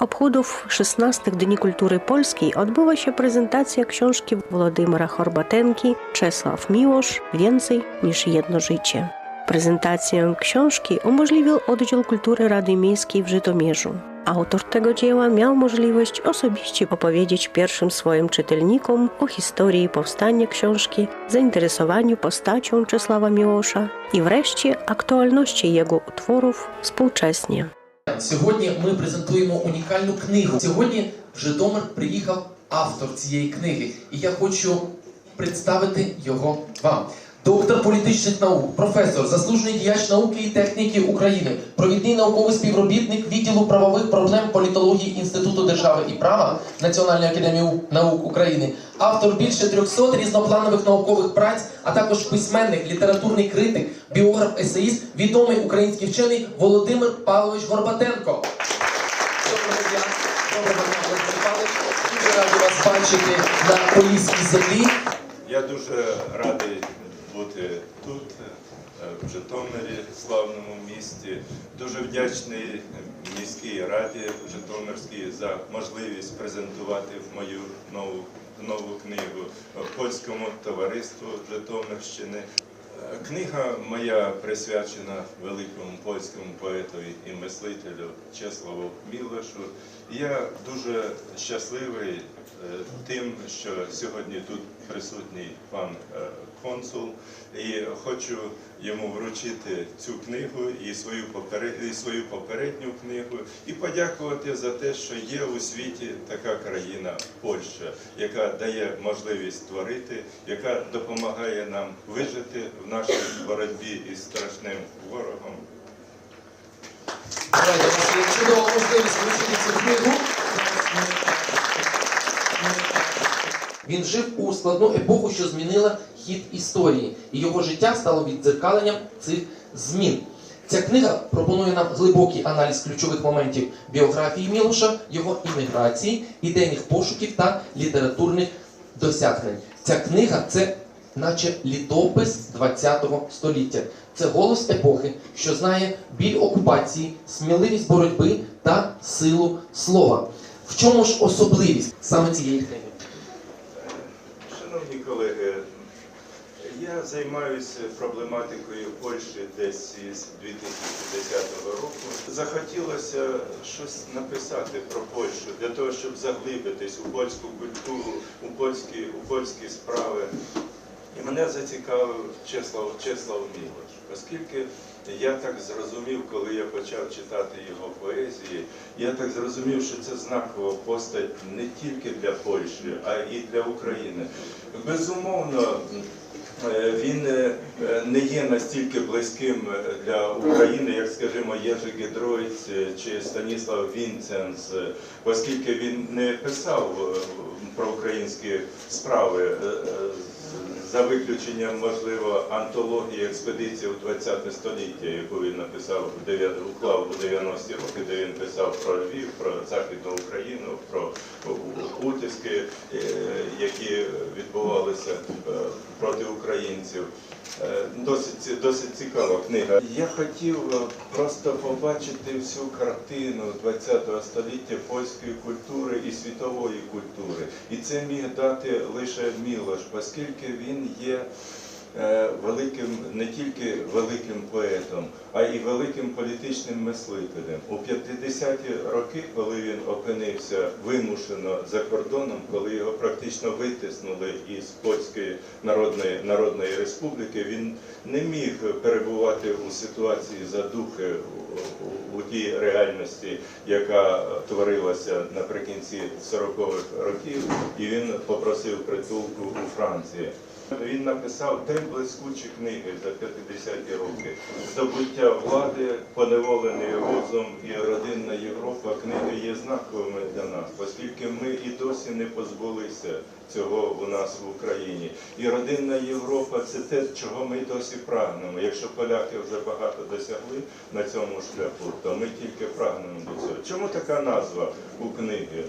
Obchodów 16 Dni Kultury Polskiej odbyła się prezentacja książki Władimira Horbatenki Czesław Miłosz Więcej niż jedno życie. Prezentację książki umożliwił Oddział Kultury Rady Miejskiej w Żytomierzu. Autor tego dzieła miał możliwość osobiście opowiedzieć pierwszym swoim czytelnikom o historii powstania książki, zainteresowaniu postacią Czesława Miłosza i wreszcie aktualności jego utworów współcześnie. Сьогодні ми презентуємо унікальну книгу. Сьогодні в Житомир приїхав автор цієї книги, і я хочу представити його вам. Доктор політичних наук, професор, заслужений діяч науки і техніки України, провідний науковий співробітник відділу правових проблем політології Інституту держави і права Національної академії наук України, автор більше 300 різнопланових наукових праць, а також письменник, літературний критик, біограф, есеїст, відомий український вчений Володимир Павлович Горбатенко. Доброго дня. Дуже раді вас бачити на Поліській землі. Я дуже радий бути тут, е, в Житомирі, славному місті. Дуже вдячний міській раді Житомирській за можливість презентувати мою нову, нову книгу польському товариству Житомирщини. Е, Книга моя присвячена великому польському поетові і мислителю Чеславу Мілошу. Я дуже щасливий тим, що сьогодні тут присутній пан е, консул, і хочу йому вручити цю книгу і свою попередню, і свою попередню книгу, і подякувати за те, що є у світі така країна Польща, яка дає можливість творити, яка допомагає нам вижити в нашій боротьбі із страшним ворогом. Чудова можливість вручити цю книгу. Він жив у складну епоху, що змінила хід історії, і його життя стало віддзеркаленням цих змін. Ця книга пропонує нам глибокий аналіз ключових моментів біографії Мілоша, його імміграції, ідейних пошуків та літературних досягнень. Ця книга це наче літопис ХХ століття. Це голос епохи, що знає біль окупації, сміливість боротьби та силу слова. В чому ж особливість саме цієї книги? Шановні колеги, я займаюся проблематикою Польщі десь із 2010 року. Захотілося щось написати про Польщу для того, щоб заглибитись у польську культуру, у польські, у польські справи. І мене зацікавив Чеслав, Чеслав Мілош, оскільки я так зрозумів, коли я почав читати його поезії, я так зрозумів, що це знакова постать не тільки для Польщі, а і для України. Безумовно, е, він е, не є настільки близьким для України, як, скажімо, Єжи Гедройць чи Станіслав Вінценс, оскільки він не писав е, про українські справи. Е, е, за виключенням, можливо, антології експедиції у 20 століття, яку він написав у 9 уклав у 90-ті роки, де він писав про Львів, про Західну Україну, про утиски, е, які відбувалися е, проти українців. Е, Досить, досить цікава книга. Я хотів е, просто побачити всю картину ХХ століття польської культури і світової культури. І це міг дати лише Мілош, оскільки він є великим, не тільки великим поетом, а й великим політичним мислителем. У 50-ті роки, коли він опинився вимушено за кордоном, коли його практично витиснули із Польської народної, народної республіки, він не міг перебувати у ситуації задухи у тій реальності, яка творилася наприкінці 40-х років, і він попросив притулку у Франції. Він написав три блискучі книги за 50-ті роки. Здобуття влади, поневолений розум і родинна Європа. Книги є знаковими для нас, оскільки ми і досі не позбулися цього у нас в Україні. І родинна Європа це те, чого ми досі прагнемо. Якщо поляки вже багато досягли на цьому шляху, то ми тільки прагнемо до цього. Чому така назва у книги?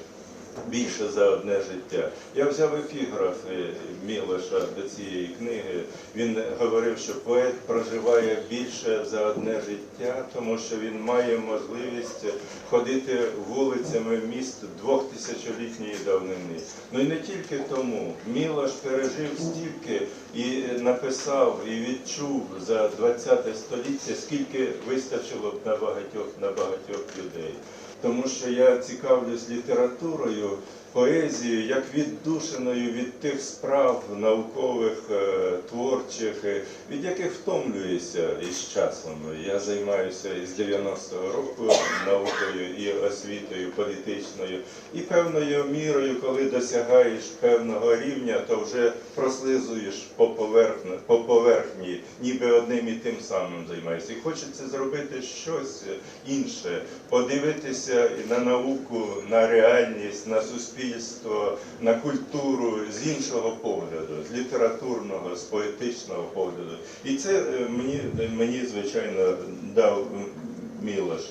Більше за одне життя. Я взяв епіграфи Мілоша до цієї книги. Він говорив, що поет проживає більше за одне життя, тому що він має можливість ходити вулицями міст двохтисячолітньої давнини. Ну і не тільки тому. Мілош пережив стільки і написав, і відчув за 20 століття, скільки вистачило б на багатьох на багатьох людей. Тому що я цікавлюсь літературою, поезією, як віддушеною від тих справ наукових, е, творчих, е, від яких втомлююся із часом. Я займаюся із 90-го року наукою і освітою політичною, і певною мірою, коли досягаєш певного рівня, то вже прослизуєш по поверхні, по поверхні, ніби одним і тим самим займаєшся. І хочеться зробити щось інше, подивитися на науку, на реальність, на суспільство, на культуру з іншого погляду, з літературного, з поетичного погляду. І це е, мені, мені звичайно, дав Мілош.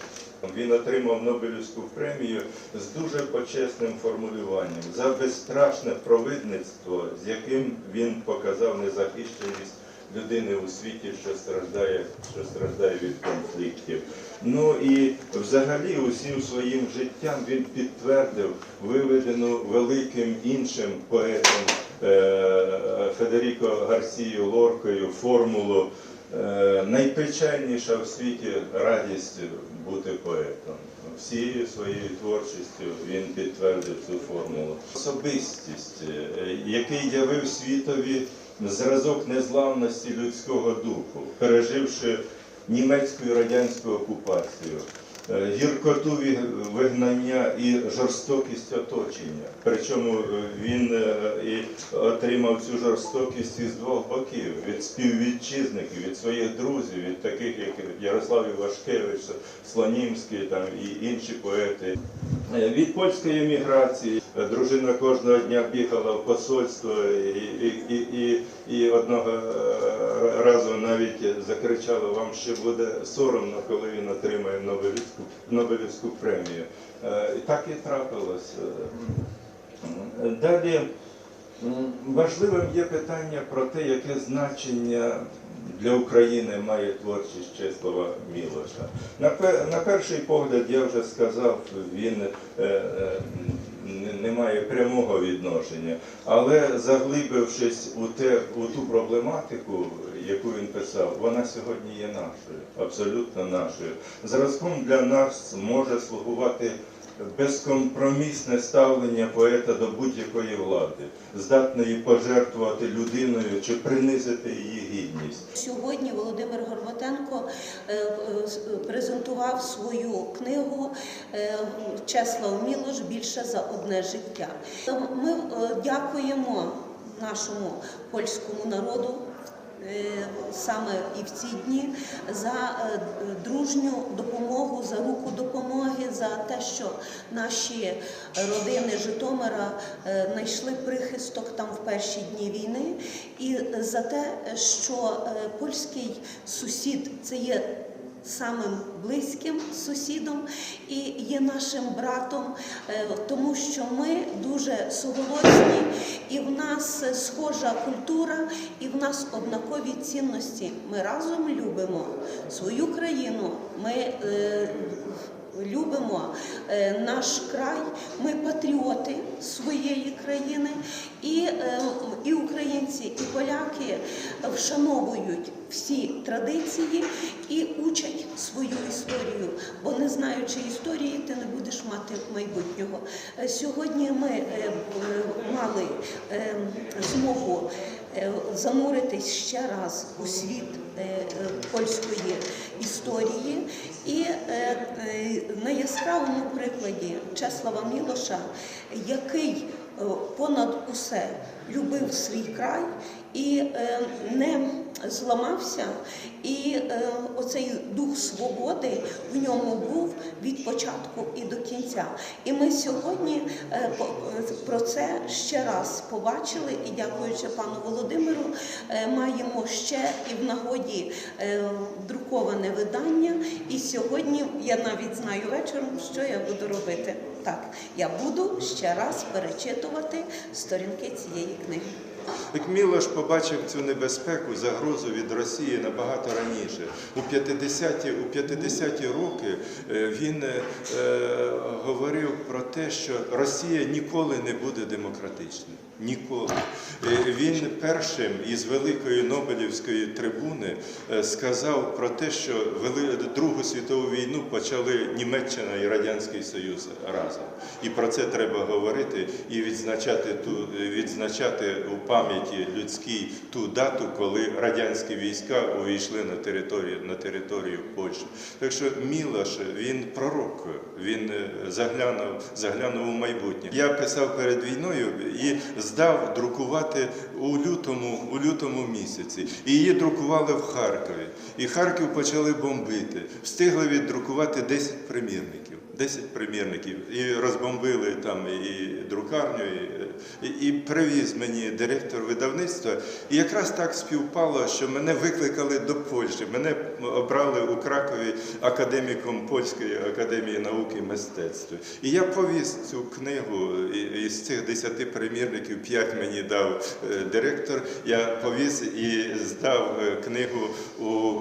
Він отримав Нобелівську премію з дуже почесним формулюванням за безстрашне провидництво, з яким він показав незахищеність людини у світі, що страждає, що страждає від конфліктів. Ну і взагалі усім своїм життям він підтвердив виведену великим іншим поетом е, Федеріко Гарсією Лоркою формулу е, найпечальніша в світі радість бути поетом. Всією своєю творчістю він підтвердив цю формулу. Особистість, е, який явив світові зразок незламності людського духу, переживши німецьку і радянську окупацію, гіркоту вигнання і жорстокість оточення. Причому е, він е, і отримав цю жорстокість із двох боків: від співвітчизників, від своїх друзів, від таких, як Ярослав Івашкевич, Слонімський там і інші поети. Е, Від польської еміграції е, дружина кожного дня бігала в посольство і, і, і, і, одного е, разу навіть закричала, вам ще буде соромно, коли він отримає Нобелівську, Нобелівську премію. Е, так і трапилось. Е, Далі важливим є питання про те, яке значення для України має творчість Чеслова Мілоша. На, перший погляд, я вже сказав, він е, е, не має прямого відношення, але заглибившись у, те, у ту проблематику, яку він писав, вона сьогодні є нашою, абсолютно нашою. Зразком для нас може слугувати безкомпромісне ставлення поета до будь-якої влади, здатної пожертвувати людиною чи принизити її гідність. Сьогодні Володимир Горбатенко е, е, с- презентував свою книгу е, Чеслав Мілош більше за одне життя. Ми е, дякуємо нашому польському народу. Е, Саме і в ці дні за е, дружню допомогу, за руку допомоги, за те, що наші родини Житомира е, знайшли прихисток там в перші дні війни, і за те, що польський сусід це є самим близьким сусідом і є нашим братом, е, тому що ми дуже суголосні, і в нас схожа культура, і в нас однакові цінності. Ми разом любимо свою країну. Ми е, любимо е, наш край, ми патріоти своєї країни, і, е, і українці, і поляки вшановують всі традиції і учать свою історію. Бо не знаючи історії, ти не будеш мати майбутнього. Е, Сьогодні ми мали змогу зануритись ще раз у світ е, е, польської історії. І е, е, на яскравому прикладі Чеслава Мілоша, який е, понад усе любив свій край і е, не зламався, і е, оцей дух свободи в ньому був від початку і до кінця. І ми сьогодні е, е, про це ще раз побачили і, дякуючи пану Володимиру, маємо ще і в нагоді друковане видання. І сьогодні я навіть знаю вечором, що я буду робити. Так, я буду ще раз перечитувати сторінки цієї книги. Так Мілош побачив цю небезпеку, загрозу від Росії набагато раніше. У 50-ті, у 50-ті роки е, він е, е, говорив про те, що Росія ніколи не буде демократичною. Ніколи. Е, Він першим із Великої Нобелівської трибуни е, сказав про те, що Другу світову війну почали Німеччина і Радянський Союз разом. І про це треба говорити і відзначати ту відзначати у пам'яті людській ту дату, коли радянські війська увійшли на територію на територію Польщі. Так що Мілош він пророк, він е, заглянув, заглянув у майбутнє. Я писав перед війною і здав друкувати у лютому, у лютому місяці. І її друкували в Харкові. І Харків почали бомбити. Встигли віддрукувати 10 примірників. 10 примірників. І розбомбили там і друкарню, і, і, привіз мені директор видавництва. І якраз так співпало, що мене викликали до Польщі. Мене обрали у Кракові академіком Польської академії науки і мистецтва. І я повіз цю книгу із цих 10 примірників, 5 мені дав е, директор. Я повіз і здав е, книгу у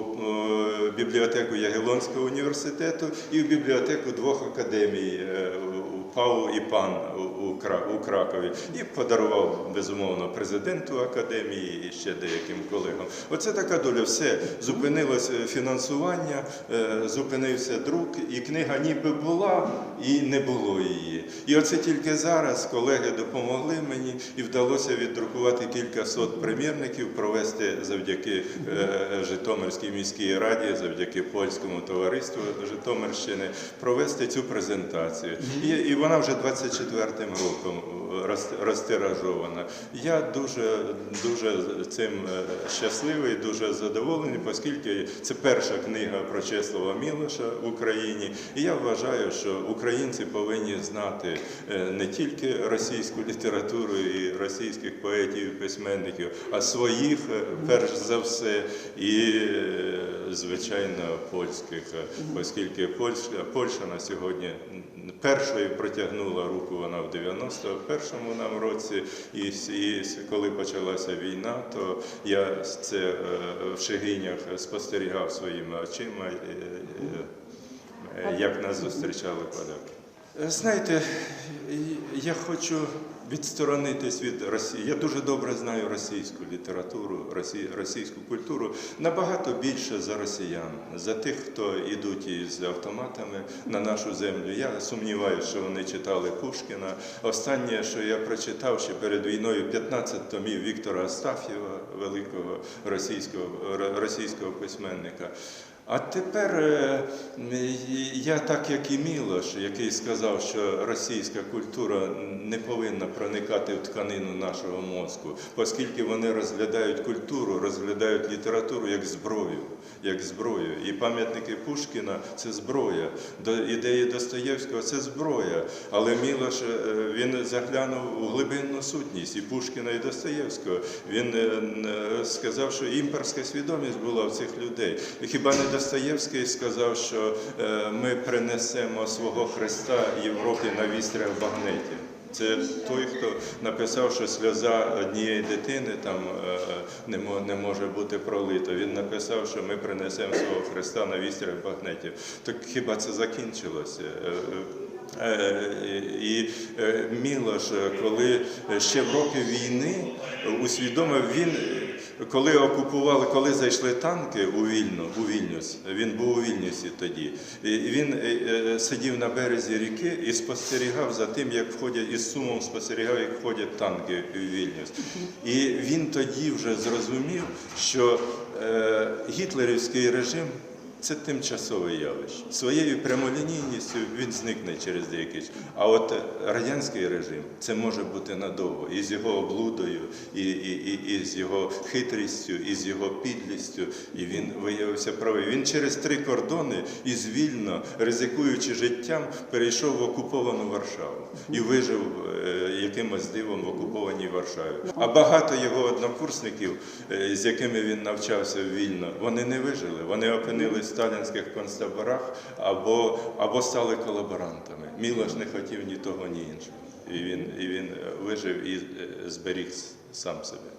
бібліотеку Ягелонського університету і в бібліотеку двох академій е, ПАУ і ПАН у- у Кра- у Кракові. І подарував безумовно президенту академії і ще деяким колегам. Оце така доля. Все зупинилося фінансування, е, зупинився друк, і книга ніби була, і не було її. І оце тільки зараз колеги допомогли мені і вдалося віддрукувати кілька сот примірників, провести завдяки е, Житомирській міській раді, завдяки польському товариству Житомирщини, провести цю презентацію. І, і вона вже 24-м роком роз- розтиражована. Я дуже, дуже цим е, щасливий, дуже задоволений, оскільки це перша книга про Чеслава Мілоша в Україні. І я вважаю, що українці повинні знати е, не тільки російську літературу і російських поетів і письменників, а своїх, е, перш за все, і, е, звичайно, польських, е, оскільки Польща, Польща на сьогодні першою протягнула руку вона в 91-му нам році, і, і коли почалася війна, то я це е, в Шегинях спостерігав своїми очима, е, як нас зустрічали поляки. Е, Знаєте, я хочу відсторонитись від Росії. Я дуже добре знаю російську літературу, росі- російську культуру набагато більше за росіян, за тих, хто йдуть із автоматами на нашу землю. Я сумніваюся, що вони читали Пушкіна. Останнє, що я прочитав ще перед війною, 15 томів Віктора Астафєва, великого російського, російського письменника. А тепер е, я, так як і Мілош, який сказав, що російська культура не повинна проникати в тканину нашого мозку, оскільки вони розглядають культуру, розглядають літературу як зброю, як зброю. І пам'ятники Пушкіна це зброя. Ідеї Достоєвського це зброя. Але Мілош е, він заглянув у глибинну сутність і Пушкіна, і Достоєвського. Він е, сказав, що імперська свідомість була в цих людей. Хіба не Достоєвський сказав, що е, ми принесемо свого Христа Європі на вістрях багнеті. Це той, хто написав, що сльоза однієї дитини там е, не може бути пролита. Він написав, що ми принесемо свого Христа на вістрях багнетів. Так хіба це закінчилося? Е, І Мілош, коли ще в роки війни усвідомив він, коли окупували, коли зайшли танки у Вільну, у Вільнюс, він був у Вільнюсі тоді. Він е, е, сидів на березі ріки і спостерігав за тим, як входять із сумом спостерігав, як входять танки у Вільнюс. І він тоді вже зрозумів, що е, гітлерівський режим це тимчасове явище. Своєю прямолінійністю він зникне через деякий час. А от радянський режим це може бути надовго. І з його облудою, і, і, і, і з його хитрістю, і з його підлістю. І він виявився правий. Він через три кордони і звільно, ризикуючи життям, перейшов в окуповану Варшаву і вижив е, якимось дивом в окупованій Варшаві. А багато його однокурсників, е, з якими він навчався вільно, вони не вижили. Вони опинились сталінських концтаборах або, або стали колаборантами. Мілош не хотів ні того, ні іншого. І він, і він е, вижив і е, зберіг сам себе.